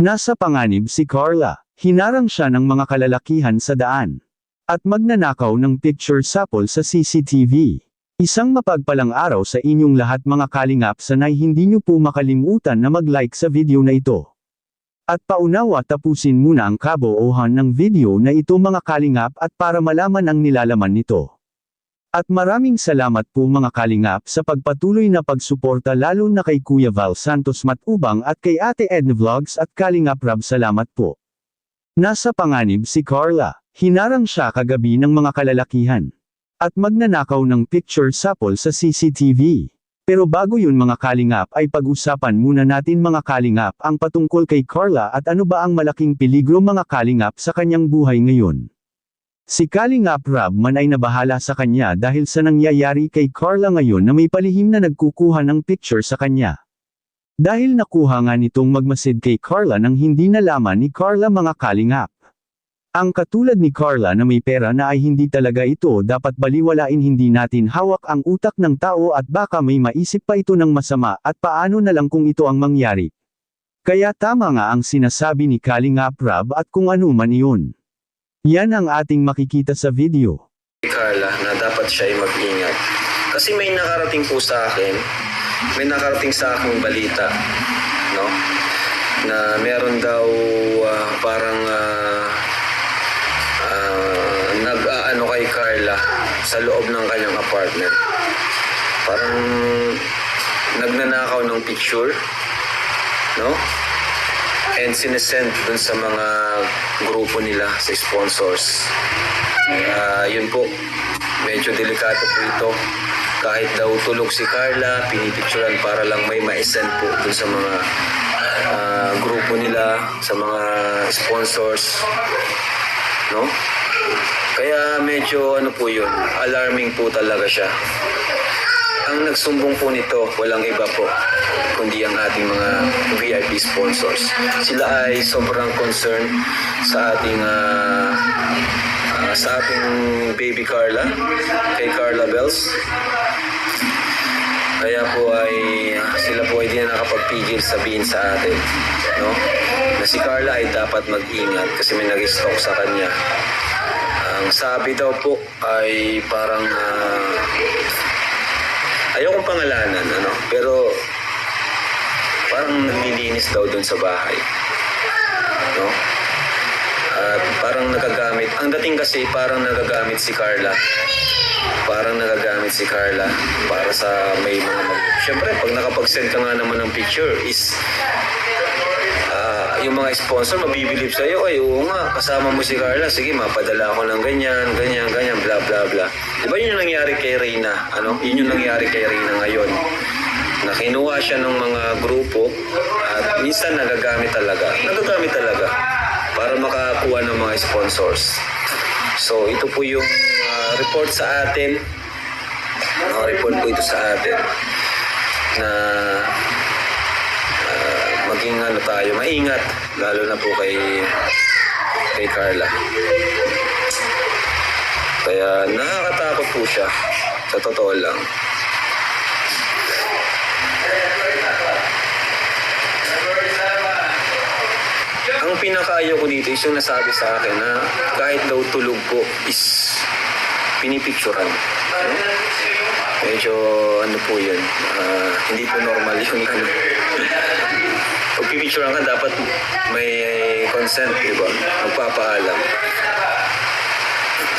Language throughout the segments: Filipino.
Nasa panganib si Carla. Hinarang siya ng mga kalalakihan sa daan. At magnanakaw ng picture sapol sa CCTV. Isang mapagpalang araw sa inyong lahat mga kalingap sanay hindi nyo po makalimutan na mag-like sa video na ito. At paunawa tapusin muna ang kaboohan ng video na ito mga kalingap at para malaman ang nilalaman nito. At maraming salamat po mga kalingap sa pagpatuloy na pagsuporta lalo na kay Kuya Val Santos Matubang at kay Ate Edna Vlogs at Kalingap Rab salamat po. Nasa panganib si Carla, hinarang siya kagabi ng mga kalalakihan. At magnanakaw ng picture sapol sa CCTV. Pero bago yun mga kalingap ay pag-usapan muna natin mga kalingap ang patungkol kay Carla at ano ba ang malaking peligro mga kalingap sa kanyang buhay ngayon. Si Kalingap Rab man ay nabahala sa kanya dahil sa nangyayari kay Carla ngayon na may palihim na nagkukuha ng picture sa kanya. Dahil nakuha nga nitong magmasid kay Carla nang hindi nalaman ni Carla mga kalingap. Ang katulad ni Carla na may pera na ay hindi talaga ito dapat baliwalain hindi natin hawak ang utak ng tao at baka may maisip pa ito ng masama at paano na lang kung ito ang mangyari. Kaya tama nga ang sinasabi ni Kalingap Rab at kung ano man iyon. Yan ang ating makikita sa video. Carla na dapat siya ay mag-ingat. Kasi may nakarating po sa akin, may nakarating sa aking balita, no? Na meron daw ah, parang ah, ah, nag-aano kay Carla sa loob ng kanyang apartment. Parang nagnanakaw ng picture, no? And sinesend dun sa mga grupo nila sa sponsors. Ah, yun po, medyo delikado po ito. Kahit daw tulog si Carla, pinipicturan para lang may ma-send po dun sa mga ah, grupo nila, sa mga sponsors. No? Kaya medyo ano po yun, alarming po talaga siya. Ang nagsumbong po nito, walang iba po, kundi ang ating mga VIP sponsors. Sila ay sobrang concerned sa ating ah, ah, sa ating baby Carla, kay Carla Bells. Kaya po ay sila po ay di na nakapagpigil sabihin sa atin, no? Na si Carla ay dapat mag-ingat kasi may nag-stalk sa kanya. Ang sabi daw po ay parang ah, ayokong pangalanan, ano? Pero parang naglilinis daw dun sa bahay. No? At parang nagagamit. Ang dating kasi parang nagagamit si Carla. Parang nagagamit si Carla para sa may mga mag... Siyempre, pag nakapag-send ka nga naman ng picture is ah, yung mga sponsor mabibilib sa'yo, ay oo nga, kasama mo si Carla, sige, mapadala ako ng ganyan, ganyan, ganyan, bla bla bla. Di ba yun yung nangyari kay Reyna? Ano? Yun yung nangyari kay Reyna ngayon. Na kinuha siya ng mga grupo at minsan nagagamit talaga. Nagagamit talaga para makakuha ng mga sponsors. So, ito po yung ah, report sa atin. Mga report po ito sa atin na maging ano tayo, maingat lalo na po kay kay Carla. Kaya nakakatakot po siya sa totoo lang. Ang pinakaayaw ko dito is yung nasabi sa akin na kahit daw tulog po is pinipicturan. No? Medyo ano po yun, ah, hindi po normal yung ano. Pag pipicturean ka, dapat may consent, di ba? Magpapaalam.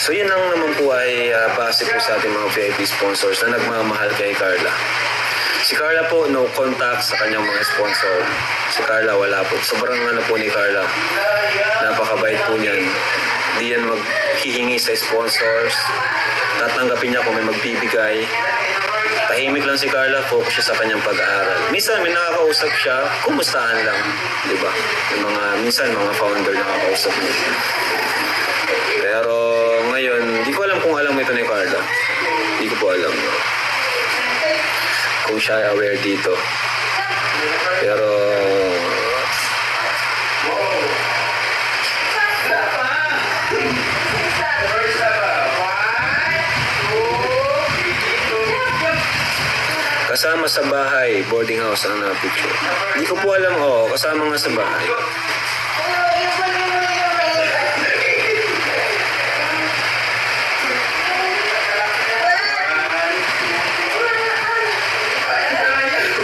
So yun ang naman po ay ah, base po sa ating mga VIP sponsors na nagmamahal kay Carla. Si Carla po, no contact sa kanyang mga sponsor. Si Carla, wala po. Sobrang ano po ni Carla. Napakabait po niyan. Hindi yan maghihingi sa sponsors. Tatanggapin niya kung may magbibigay. Tahimik lang si Carla, focus siya sa kanyang pag-aaral. Minsan may nakakausap siya, kumustahan lang. Di ba? Yung mga, minsan mga founder nakakausap niya. Pero ngayon, di ko alam kung alam mo ito ni Carla. Hindi ko po alam. Kung siya aware dito. Kasama sa bahay, boarding house ang na-picture. Hindi ko po alam, oo, kasama nga sa bahay.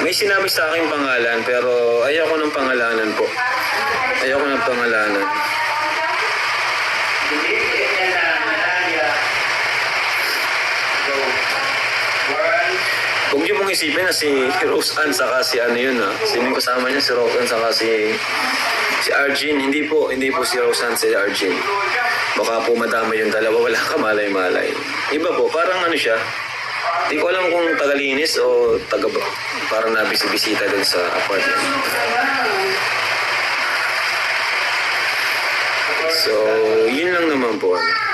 May sinabi sa akin pangalan, pero ayoko ng pangalanan po. Ayoko ng pangalanan. Pong isipin na si Rose Ann saka si ano yun ha. Sino yung kasama niya? Si Rose Ann saka si... Si Arjun. Hindi po. Hindi po si Rose Ann, si Arjun. Baka po madama yung dalawa. Wala ka malay-malay. Iba po. Parang ano siya. Hindi ko alam kung tagalinis o taga parang nabisibisita dun sa apartment. So, yun lang naman po. Ano.